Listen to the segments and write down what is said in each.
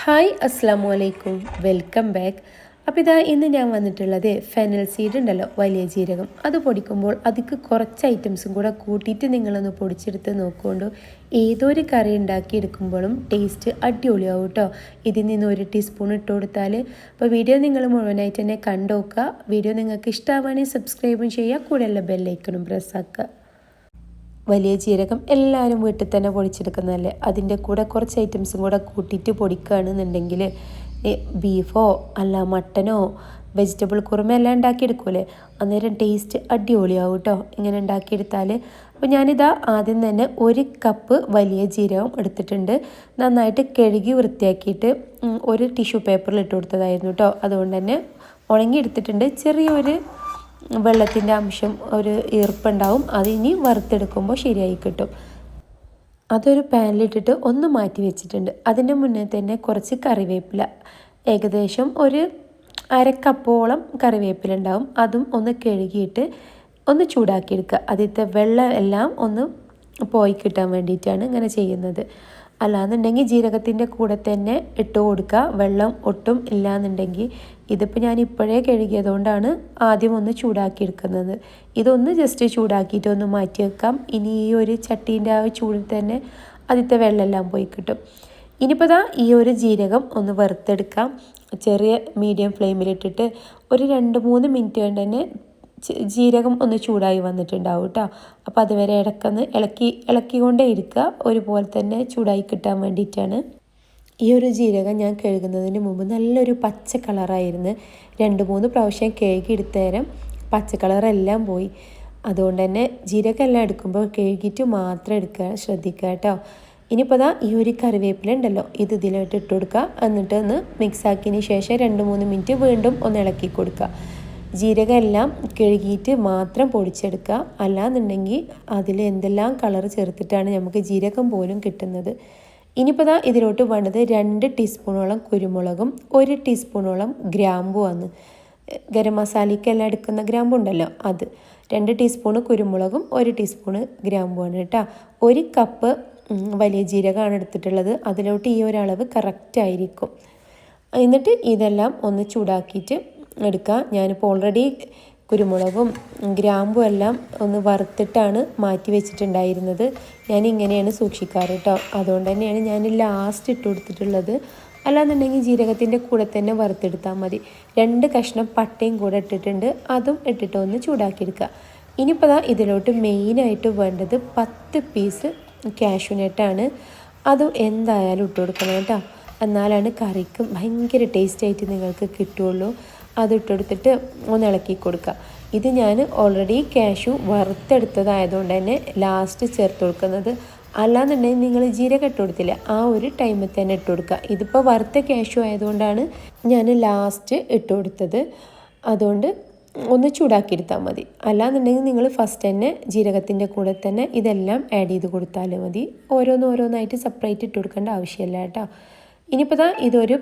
Hi അസ്സാം വലൈക്കും welcome back അപ്പോൾ ഇതാ ഇന്ന് ഞാൻ വന്നിട്ടുള്ളത് ഫെനൽ സീഡ് ഉണ്ടല്ലോ വലിയ ജീരകം. അത് പൊടിക്കുമ്പോൾ അതിക്ക് കുറച്ച് ഐറ്റംസും കൂടെ കൂട്ടിയിട്ട് നിങ്ങളൊന്ന് പൊടിച്ചെടുത്ത് നോക്കുകൊണ്ട്. ഏതൊരു കറി ഉണ്ടാക്കി എടുക്കുമ്പോഴും ടേസ്റ്റ് അടിപൊളിയാവും കേട്ടോ. ഇതിൽ നിന്ന് ഒരു ടീസ്പൂൺ ഇട്ട് കൊടുത്താൽ അപ്പോൾ വീഡിയോ നിങ്ങൾ മുഴുവനായിട്ട് തന്നെ കണ്ടു വീഡിയോ നിങ്ങൾക്ക് ഇഷ്ടമാവുകയാണെങ്കിൽ സബ്സ്ക്രൈബും ചെയ്യുക. കൂടെയുള്ള ബെല്ലൈക്കണും പ്രസ്സാക്കുക വലിയ ജീരകം എല്ലാവരും വീട്ടിൽ തന്നെ പൊടിച്ചെടുക്കുന്നതല്ലേ? അതിന്റെ കൂടെ കുറച്ച് ഐറ്റംസും കൂടെ കൂട്ടിയിട്ട് പൊടിക്കുകയാണെന്നുണ്ടെങ്കിൽ ബീഫോ അല്ല മട്ടനോ വെജിറ്റബിൾ കുറുമ എല്ലാം ഉണ്ടാക്കിയെടുക്കൂലേ അന്നേരം ടേസ്റ്റ് അടിപൊളിയാവും കേട്ടോ. ഇങ്ങനെ ഉണ്ടാക്കിയെടുത്താൽ അപ്പോൾ ഞാനിതാ ആദ്യം തന്നെ ഒരു കപ്പ് വലിയ ജീരകം എടുത്തിട്ടുണ്ട്. നന്നായിട്ട് കഴുകി വൃത്തിയാക്കിയിട്ട് ഒരു ടിഷ്യൂ പേപ്പറിൽ ഇട്ട് കൊടുത്തതായിരുന്നു കേട്ടോ. അതുകൊണ്ട് തന്നെ ഉണങ്ങിയെടുത്തിട്ടുണ്ട്. ചെറിയൊരു വെള്ളത്തിന്റെ അംശം ഒരു ഈർപ്പുണ്ടാവും. അതിനി വറുത്തെടുക്കുമ്പോൾ ശരിയായി കിട്ടും. അതൊരു പാനിലിട്ടിട്ട് ഒന്ന് മാറ്റി വെച്ചിട്ടുണ്ട്. അതിന്റെ മുന്നേ തന്നെ കുറച്ച് കറിവേപ്പില. ഏകദേശം ഒരു അരക്കപ്പോളം കറിവേപ്പില ഉണ്ടാവും. അതും ഒന്ന് കഴുകിയിട്ട് ഒന്ന് ചൂടാക്കിയെടുക്കുക ആദ്യത്തെ വെള്ളം എല്ലാം ഒന്ന് പോയി കിട്ടാൻ വേണ്ടിയിട്ടാണ് ഇങ്ങനെ ചെയ്യുന്നത്. അല്ലാന്നുണ്ടെങ്കിൽ ജീരകത്തിന്റെ കൂടെ തന്നെ ഇട്ട് കൊടുക്കുക. വെള്ളം ഒട്ടും ഇല്ലാന്നുണ്ടെങ്കിൽ ഇതിപ്പോൾ ഞാൻ ഇപ്പോഴേ കഴുകിയതുകൊണ്ടാണ് ആദ്യം ഒന്ന് ചൂടാക്കി എടുക്കുന്നത് ഇതൊന്ന് ജസ്റ്റ് ചൂടാക്കിയിട്ട് ഒന്ന് മാറ്റി വെക്കാം. ഇനി ഈ ഒരു ചട്ടീന്റെ ആ ചൂടിൽ തന്നെ ആദ്യത്തെ വെള്ളമെല്ലാം പോയി കിട്ടും. ഇനിയിപ്പോൾ ദാ ഈ ഒരു ജീരകം ഒന്ന് വറുത്തെടുക്കാം. ചെറിയ മീഡിയം ഫ്ലെയിമിലിട്ടിട്ട് ഒരു രണ്ട് മൂന്ന് മിനിറ്റ് കൊണ്ട് തന്നെ ജീരകം ഒന്ന് ചൂടായി വന്നിട്ടുണ്ടാവും കേട്ടോ അപ്പോൾ അതുവരെ ഇടക്കൊന്ന് ഇളക്കി ഇളക്കിക്കൊണ്ടേ ഇരിക്കുക. ഒരുപോലെ തന്നെ ചൂടായി കിട്ടാൻ വേണ്ടിയിട്ടാണ്. ഈ ഒരു ജീരകം ഞാൻ കഴുകുന്നതിന് മുമ്പ് നല്ലൊരു പച്ച കളറായിരുന്നു. രണ്ട് മൂന്ന് പ്രാവശ്യം കഴുകി എടുത്തേരം പച്ച കളറെല്ലാം പോയി. അതുകൊണ്ട് തന്നെ ജീരകം എല്ലാം എടുക്കുമ്പോൾ കഴുകിയിട്ട് മാത്രം എടുക്കുക ശ്രദ്ധിക്കുക കേട്ടോ ഇനിയിപ്പോൾ ദാ ഈ ഒരു കറിവേപ്പില ഉണ്ടല്ലോ ഇത് ഇതിലോട്ട് ഇട്ട് കൊടുക്കുക. എന്നിട്ട് ഒന്ന് മിക്സ് ആക്കിയതിന് ശേഷം രണ്ട് മൂന്ന് മിനിറ്റ് വീണ്ടും ഒന്ന് ഇളക്കി കൊടുക്കുക. ജീരകം എല്ലാം കഴുകിയിട്ട് മാത്രം പൊടിച്ചെടുക്കുക. അല്ലാന്നുണ്ടെങ്കിൽ അതിൽ എന്തെല്ലാം കളർ ചേർത്തിട്ടാണ് നമുക്ക് ജീരകം പോലും കിട്ടുന്നത്. ഇനിയിപ്പോൾ ദാ ഇതിലോട്ട് വേണ്ടത് രണ്ട് ടീസ്പൂണോളം കുരുമുളകും ഒരു ടീസ്പൂണോളം ഗ്രാമ്പുമാണ് ഗരം മസാലയ്ക്കെല്ലാം എടുക്കുന്ന ഗ്രാമ്പു ഉണ്ടല്ലോ അത്. രണ്ട് ടീസ്പൂണ് കുരുമുളകും ഒരു ടീസ്പൂണ് ഗ്രാമ്പുമാണ് കേട്ടോ. ഒരു കപ്പ് വലിയ ജീരകമാണ് എടുത്തിട്ടുള്ളത്. അതിലോട്ട് ഈ ഒരളവ് കറക്റ്റ് ആയിരിക്കും. എന്നിട്ട് ഇതെല്ലാം ഒന്ന് ചൂടാക്കിയിട്ട് എടുക്കുക ഞാനിപ്പോൾ ഓൾറെഡി കുരുമുളകും ഗ്രാമ്പും എല്ലാം ഒന്ന് വറുത്തിട്ടാണ് മാറ്റി വെച്ചിട്ടുണ്ടായിരുന്നത്. ഞാൻ ഇങ്ങനെയാണ് സൂക്ഷിക്കാറ് കേട്ടോ അതുകൊണ്ട് തന്നെയാണ് ഞാൻ ലാസ്റ്റ് ഇട്ട് കൊടുത്തിട്ടുള്ളത്. അല്ലാന്നുണ്ടെങ്കിൽ ജീരകത്തിന്റെ കൂടെ തന്നെ വറുത്തെടുത്താൽ മതി. രണ്ട് കഷ്ണം പട്ടയും കൂടെ ഇട്ടിട്ടുണ്ട്. അതും ഇട്ടിട്ട് ഒന്ന് ചൂടാക്കിയെടുക്കുക ഇനിയിപ്പോൾ ദാ ഇതിലോട്ട് മെയിനായിട്ട് വേണ്ടത് പത്ത് പീസ് കാഷ്യൂനട്ടാണ് അതും എന്തായാലും ഇട്ട് കൊടുക്കണം കേട്ടോ. എന്നാലാണ് കറിക്ക് ഭയങ്കര ടേസ്റ്റായിട്ട് നിങ്ങൾക്ക് കിട്ടുള്ളൂ. അത് ഇട്ടെടുത്തിട്ട് ഒന്ന് ഇളക്കി കൊടുക്കുക. ഇത് ഞാൻ ഓൾറെഡി കാഷ്യൂ വറുത്തെടുത്തതായതുകൊണ്ട് തന്നെ ലാസ്റ്റ് ചേർത്ത് കൊടുക്കുന്നത്. അല്ലാന്നുണ്ടെങ്കിൽ നിങ്ങൾ ജീരകം ഇട്ട് കൊടുത്തില്ല. ആ ഒരു ടൈമിൽ തന്നെ ഇട്ട് കൊടുക്കുക. ഇതിപ്പോൾ വറുത്ത കാഷ്യൂ ആയതുകൊണ്ടാണ് ഞാൻ ലാസ്റ്റ് ഇട്ട് കൊടുത്തത്. അതുകൊണ്ട് ഒന്ന് ചൂടാക്കിയെടുത്താൽ മതി. അല്ലാന്നുണ്ടെങ്കിൽ നിങ്ങൾ ഫസ്റ്റ് തന്നെ ജീരകത്തിന്റെ കൂടെ തന്നെ ഇതെല്ലാം ആഡ് ചെയ്ത് കൊടുത്താൽ മതി. ഓരോന്നോരോന്നായിട്ട് സെപ്പറേറ്റ് ഇട്ട് കൊടുക്കേണ്ട ആവശ്യമില്ല കേട്ടോ. ഇനിയിപ്പോൾ ദാ ഇതൊരു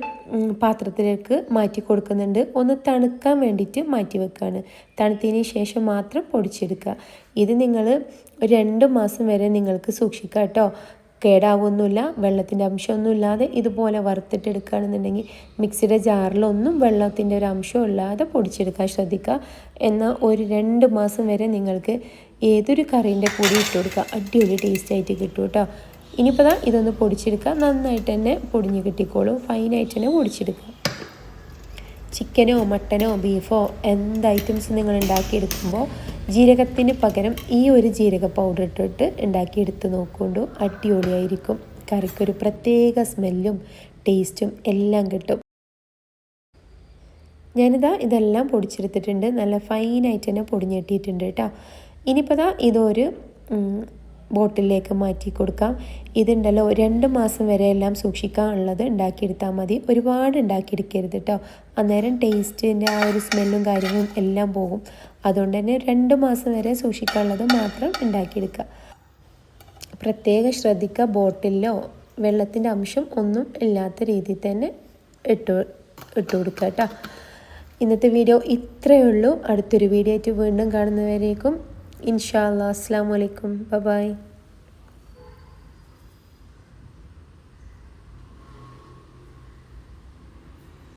പാത്രത്തിലേക്ക് മാറ്റി കൊടുക്കുന്നുണ്ട്. ഒന്ന് തണുക്കാൻ വേണ്ടിയിട്ട് മാറ്റി വെക്കുകയാണ് തണുത്തതിന് ശേഷം മാത്രം പൊടിച്ചെടുക്കുക. ഇത് നിങ്ങൾ രണ്ട് മാസം വരെ നിങ്ങൾക്ക് സൂക്ഷിക്കുക കേട്ടോ. കേടാവൊന്നുമില്ല വെള്ളത്തിന്റെ അംശമൊന്നും ഇല്ലാതെ ഇതുപോലെ വറുത്തിട്ടെടുക്കുകയാണെന്നുണ്ടെങ്കിൽ മിക്സിയുടെ ജാറിലൊന്നും വെള്ളത്തിന്റെ ഒരു അംശം ഇല്ലാതെ പൊടിച്ചെടുക്കാൻ ശ്രദ്ധിക്കുക. എന്നാൽ ഒരു രണ്ട് മാസം വരെ നിങ്ങൾക്ക് ഏതൊരു കറീന്റെ കൂടി ഇട്ട് കൊടുക്കുക അടിപൊളി ടേസ്റ്റ് ആയിട്ട് കിട്ടും കേട്ടോ. ഇനിയിപ്പോൾ ഇതൊന്ന് പൊടിച്ചെടുക്കുക നന്നായിട്ട് തന്നെ പൊടിഞ്ഞ് കിട്ടിക്കോളും. ഫൈനായിട്ട് തന്നെ പൊടിച്ചെടുക്കുക ചിക്കനോ മട്ടനോ ബീഫോ എന്ത് ഐറ്റംസ് നിങ്ങൾ ഉണ്ടാക്കിയെടുക്കുമ്പോൾ ജീരകത്തിന് പകരം ഈ ഒരു ജീരക പൗഡർ ഇട്ടിട്ട് ഉണ്ടാക്കിയെടുത്ത് നോക്കുകൊണ്ടു അടിപൊളിയായിരിക്കും. കറിക്കൊരു പ്രത്യേക സ്മെല്ലും ടേസ്റ്റും എല്ലാം കിട്ടും. ഞാനിതാ ഇതെല്ലാം പൊടിച്ചെടുത്തിട്ടുണ്ട്. നല്ല ഫൈനായിട്ട് തന്നെ പൊടിഞ്ഞെട്ടിയിട്ടുണ്ട് കേട്ടോ. ഇനിയിപ്പോൾ ഇതൊരു ബോട്ടിലേക്ക് മാറ്റി കൊടുക്കാം. ഇതുണ്ടല്ലോ രണ്ട് മാസം വരെ എല്ലാം സൂക്ഷിക്കാനുള്ളത് ഉണ്ടാക്കിയെടുത്താൽ മതി. ഒരുപാട് ഉണ്ടാക്കിയെടുക്കരുത് കേട്ടോ അന്നേരം ടേസ്റ്റിന്റെ ആ ഒരു സ്മെല്ലും കാര്യങ്ങളും എല്ലാം പോകും. അതുകൊണ്ട് തന്നെ രണ്ട് മാസം വരെ സൂക്ഷിക്കാനുള്ളത് മാത്രം ഉണ്ടാക്കിയെടുക്കുക. പ്രത്യേകം ശ്രദ്ധിക്കുക ബോട്ടിലോ വെള്ളത്തിന്റെ അംശം ഒന്നും ഇല്ലാത്ത രീതിയിൽ തന്നെ ഇട്ട് ഇട്ട് കൊടുക്കുക കേട്ടോ ഇന്നത്തെ വീഡിയോ ഇത്രയേ ഉള്ളൂ. അടുത്തൊരു വീഡിയോ ആയിട്ട് വീണ്ടും കാണുന്നവരേക്കും ഇൻഷാ അല്ലാ അസ്സാം വലൈക്കും ബൈ